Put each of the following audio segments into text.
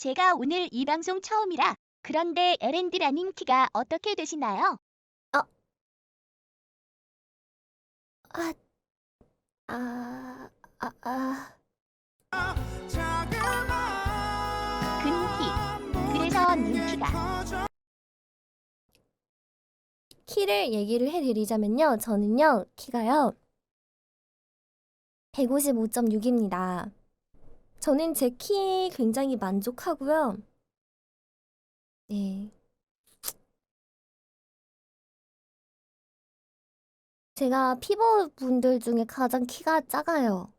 제가 오늘 이 방송 처음이라 그런데 LND라님 키가 어떻게 되시나요? 아, 아, 아, 아. 근키. 그래서 님 키가 키를 얘기를 해드리자면요. 저는요, 키가요, 155.6입니다. 저는 제키 굉장히 만족하고요. 네. 제가 피버 분들 중에 가장 키가 작아요.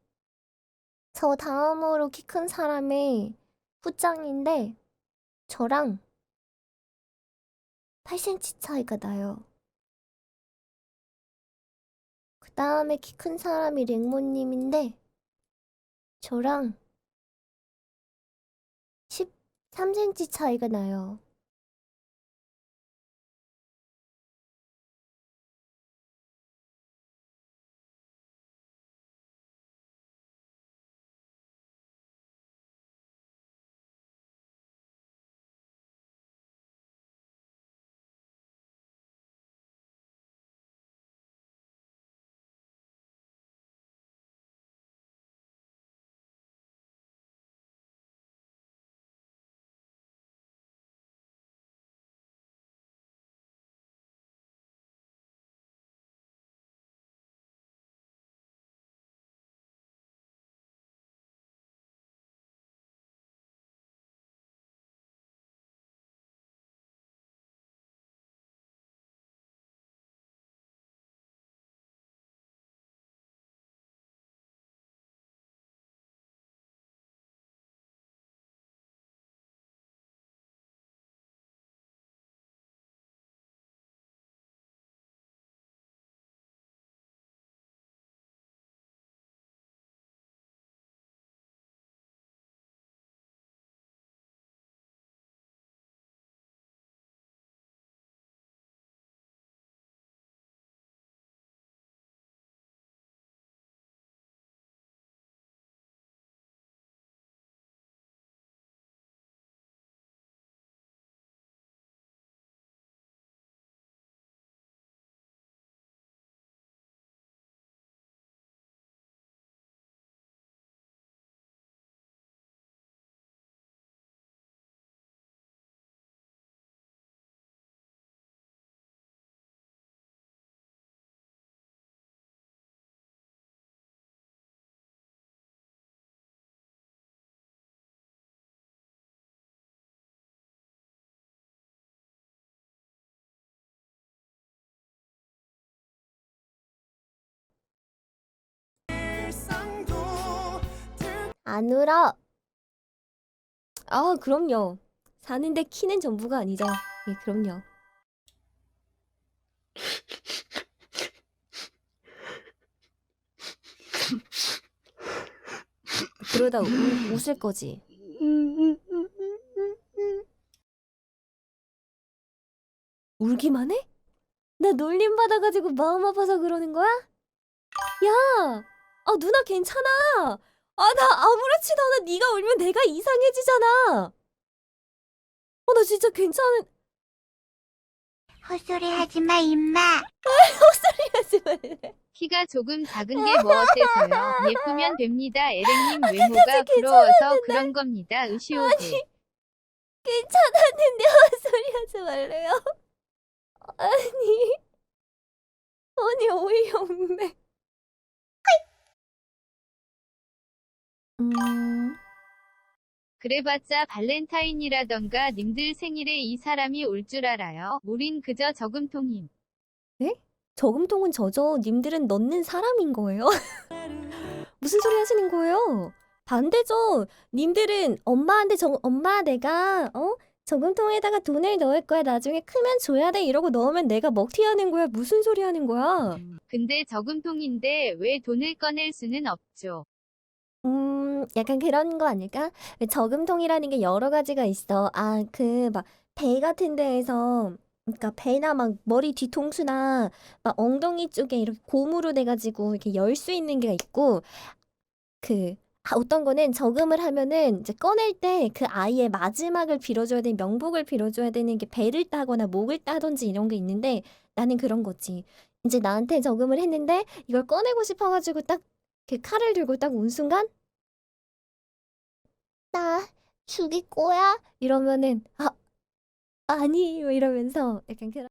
저 다음으로 키 큰 사람이 후짱인데, 저랑 8cm 차이가 나요. 그 다음에 키 큰 사람이 랭모님인데, 저랑 13cm 차이가 나요. 안 울어. 아, 그럼요. 사는데 키는 전부가 아니죠. 예, 그럼요. 그러다 우, 웃을 거지. 울기만 해? 나 놀림 받아가지고 마음 아파서 그러는 거야? 야, 아 누나 괜찮아. 아 나 아무렇지도 않아. 네가 울면 내가 이상해지잖아. 어 나 진짜 괜찮은. 헛소리 하지 마 임마. 하지 말래. 키가 조금 작은 게 뭐 어때서요? 예쁘면 됩니다. 에랭님 외모가 부러워서 그런 겁니다. 으시오게. 괜찮았는데 헛소리 하지 말래요. 아니, 아니 어이없네. 음, 그래봤자 발렌타인이라던가 님들 생일에 이 사람이 올 줄 알아요. 우린 그저 저금통임. 저금통은 저죠. 님들은 넣는 사람인 거예요. 무슨 소리 하시는 거예요? 반대죠. 님들은 엄마한테 저, 엄마 내가 어 저금통에다가 돈을 넣을 거야. 나중에 크면 줘야 돼. 이러고 넣으면 내가 먹튀하는 거야. 무슨 소리 하는 거야? 근데 저금통인데 왜 돈을 꺼낼 수는 없죠. 음, 약간 그런 거 아닐까? 왜 저금통이라는 게 여러 가지가 있어. 아, 그 막 배 같은 데에서 그러니까 배나 막 머리 뒤통수나 막 엉덩이 쪽에 이렇게 고무로 돼 가지고 이렇게 열 수 있는 게 있고 그 아, 어떤 거는 저금을 하면은 이제 꺼낼 때 그 아이의 마지막을 빌어줘야 되는 명복을 빌어줘야 되는 게 배를 따거나 목을 따든지 이런 게 있는데 나는 그런 거지. 이제 나한테 저금을 했는데 이걸 꺼내고 싶어 가지고 딱 그 칼을 들고 딱 온 순간 나 죽일 거야? 이러면은 아 아니 뭐 이러면서 약간 그런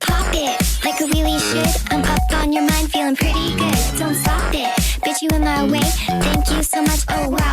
Pop it like I really should. I'm up on your mind, feeling pretty good. Don't stop it, bitch, you in my way. Thank you so much. Oh wow,